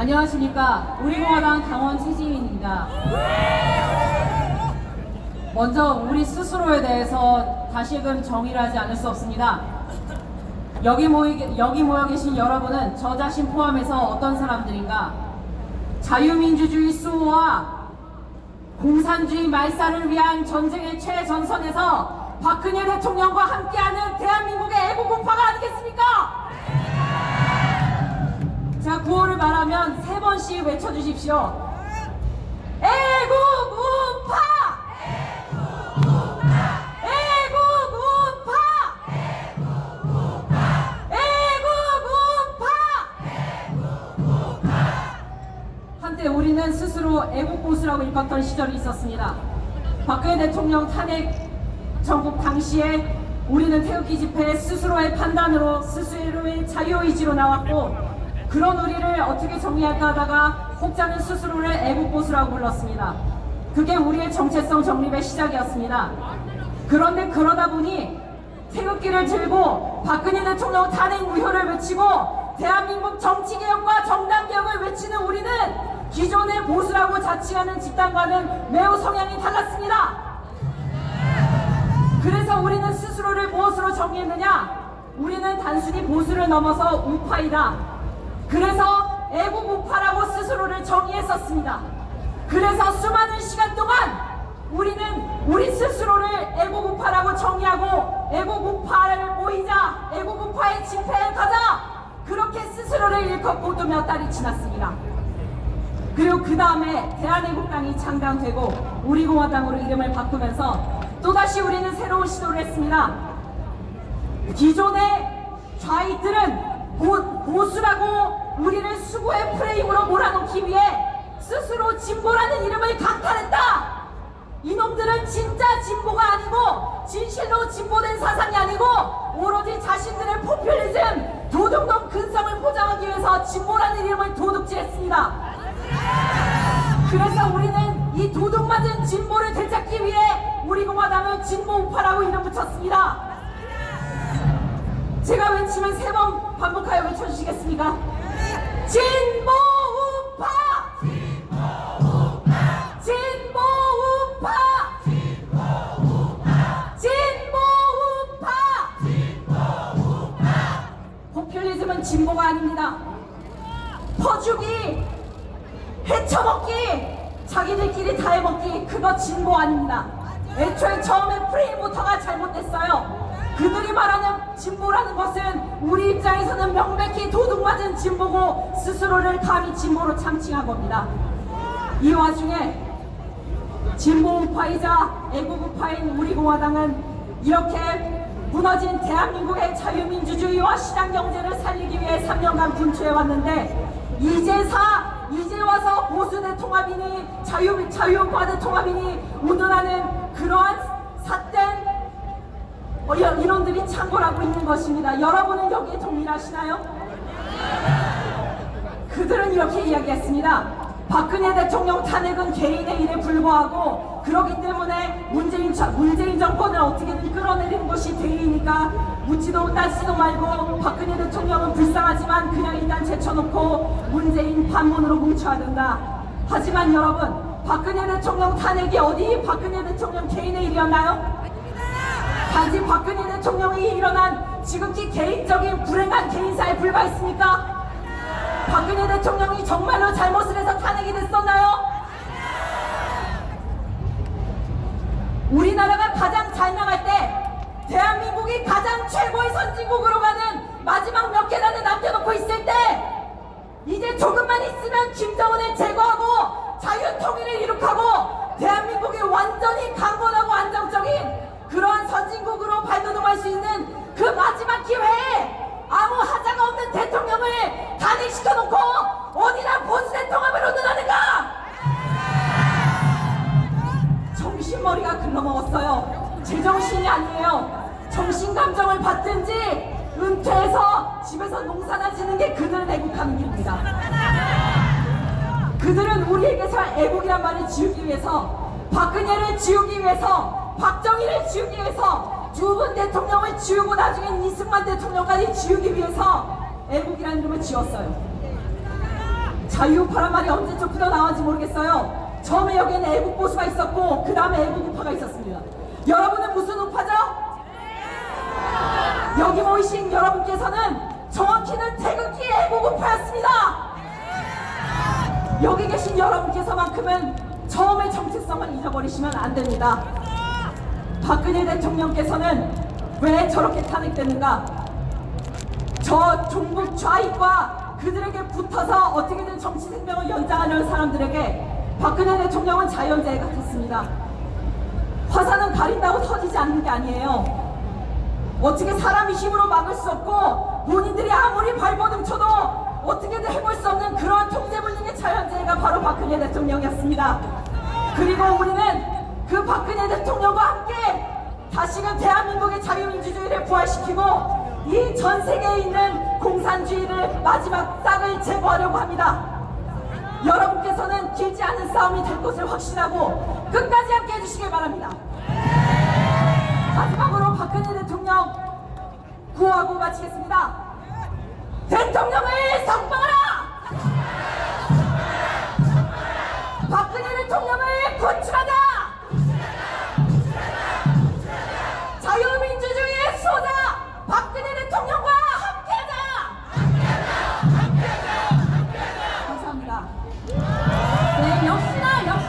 안녕하십니까. 우리공화당 당원 최지민입니다. 먼저 우리 스스로에 대해서 다시금 정의를 하지 않을 수 없습니다. 여기 모이, 여기 모여 계신 여러분은 저 자신 포함해서 어떤 사람들인가? 자유민주주의 수호와 공산주의 말살을 위한 전쟁의 최전선에서 박근혜 대통령과 함께하는 대한민국의 애국공파가 아니겠습니까? 자, 구호를 말하면 세 번씩 외쳐주십시오. 애국우파! 애국우파! 애국우파! 한때 우리는 스스로 애국보수라고 일컫던 시절이 있었습니다. 박근혜 대통령 탄핵 전국 당시에 우리는 태극기 집회에 스스로의 판단으로 스스로의 자유의지로 나왔고 그런 우리를 어떻게 정리할까 하다가 혹자는 스스로를 애국보수라고 불렀습니다. 그게 우리의 정체성 정립의 시작이었습니다. 그런데 그러다 보니 태극기를 들고 박근혜 대통령 탄핵 무효를 외치고 대한민국 정치개혁과 정당개혁을 외치는 우리는 기존의 보수라고 자칭하는 집단과는 매우 성향이 달랐습니다. 그래서 우리는 스스로를 무엇으로 정의했느냐? 우리는 단순히 보수를 넘어서 우파이다. 그래서 애국 우파라고 스스로를 정의했었습니다. 그래서 수많은 시간 동안 우리는 우리 스스로를 애국 우파라고 정의하고 애국 우파를 모이자 애국 우파의 집회에 가자 그렇게 스스로를 일컫고 또몇 달이 지났습니다. 그리고 그 다음에 대한애국당이 창당되고 우리공화당으로 이름을 바꾸면서 또다시 우리는 새로운 시도를 했습니다. 기존의 좌익들은 보, 보수라고 우리를 수구의 프레임으로 몰아넣기 위해 스스로 진보라는 이름을 강탈했다. 이놈들은 진짜 진보가 아니고 진실로 진보된 사상이 아니고 오로지 자신들의 포퓰리즘 도둑놈 근성을 포장하기 위해서 진보라는 이름을 도둑질했습니다. 그래서 우리는 이 도둑 맞은 진보를 되찾기 위해 우리 공화당은 진보 우파라고 이름 붙였습니다. 제가 외치면 세 번 반복하여 외쳐주시겠습니까? 진보 우파! 진보 우파! 진보 우파! 포퓰리즘은 진보가 아닙니다. 퍼주기, 헤쳐먹기, 자기들끼리 다 해먹기, 그거 진보 아닙니다. 애초에 처음에 프레임부터가 잘못됐어요. 그들이 말하는 진보라는 것은 우리 입장에서는 명백히 도둑맞은 진보고 스스로를 감히 진보로 창칭한 겁니다. 이 와중에 진보 우파이자 애국 우파인 우리 공화당은 이렇게 무너진 대한민국의 자유민주주의와 시장경제를 살리기 위해 3년간 분투해왔는데 이제사 이제 와서 보수대 통합이니 자유, 자유우파대 통합이니 운운하는 그러한 삿된 어, 여- 이론들이 창궐하고 있는 것입니다. 여러분은 여기에 동의하시나요? 그들은 이렇게 이야기했습니다. 박근혜 대통령 탄핵은 개인의 일에 불과하고 그렇기 때문에 문재인, 자- 문재인 정권을 어떻게든 끌어내리는 것이 대의니까 묻지도 따지도 말고 박근혜 대통령은 불쌍하지만 그냥 일단 제쳐놓고 문재인 반문으로 뭉쳐야 된다. 하지만 여러분 박근혜 대통령 탄핵이 어디 박근혜 대통령 개인의 일이었나요? 단지 박근혜 대통령이 일어난 지극히 개인적인 불행한 개인사에 불과했습니까? 박근혜 대통령이 정말로 잘못을 해서 탄핵이 됐었나요? 우리나라가 가장 잘 나갈 때 대한민국이 가장 최고의 선진국으로 가는 마지막 몇 계단을 남겨놓고 있을 때 이제 조금만 있으면 김정은을 제거하고 농사나 지는 게 그들은 애국하는 길입니다 그들은 우리에게서 애국이란 말을 지우기 위해서 박근혜를 지우기 위해서 박정희를 지우기 위해서 두 분 대통령을 지우고 나중엔 이승만 대통령까지 지우기 위해서 애국이라는 이름을 지었어요. 자유 파란 말이 언제쯤부터 나왔는지 모르겠어요. 처음에 여기에는 애국 보수가 있었고 그 다음에 애국 우파가 있었습니다. 여러분은 무슨 우파죠? 여기 모이신 여러분께서는 우파였습니다. 여기 계신 여러분께서만큼은 처음의 정체성을 잊어버리시면 안 됩니다. 박근혜 대통령께서는 왜 저렇게 탄핵됐는가? 저 종북 좌익과 그들에게 붙어서 어떻게든 정치 생명을 연장하려는 사람들에게 박근혜 대통령은 자연재해 같았습니다. 화산은 가린다고 터지지 않는 게 아니에요. 어떻게 사람이 힘으로 막을 수 없고 본인들이 아무리 발버둥 쳐도 어떻게든 해볼 수 없는 그런 통제불능의 자연재해가 바로 박근혜 대통령이었습니다. 그리고 우리는 그 박근혜 대통령과 함께 다시금 대한민국의 자유민주주의를 부활시키고 이 전 세계에 있는 공산주의를 마지막 싹을 제거하려고 합니다. 여러분께서는 길지 않은 싸움이 될 것을 확신하고 끝까지 함께 해주시길 바랍니다. 박근혜 대통령 구호하고 마치겠습니다. 대통령을 석방하라!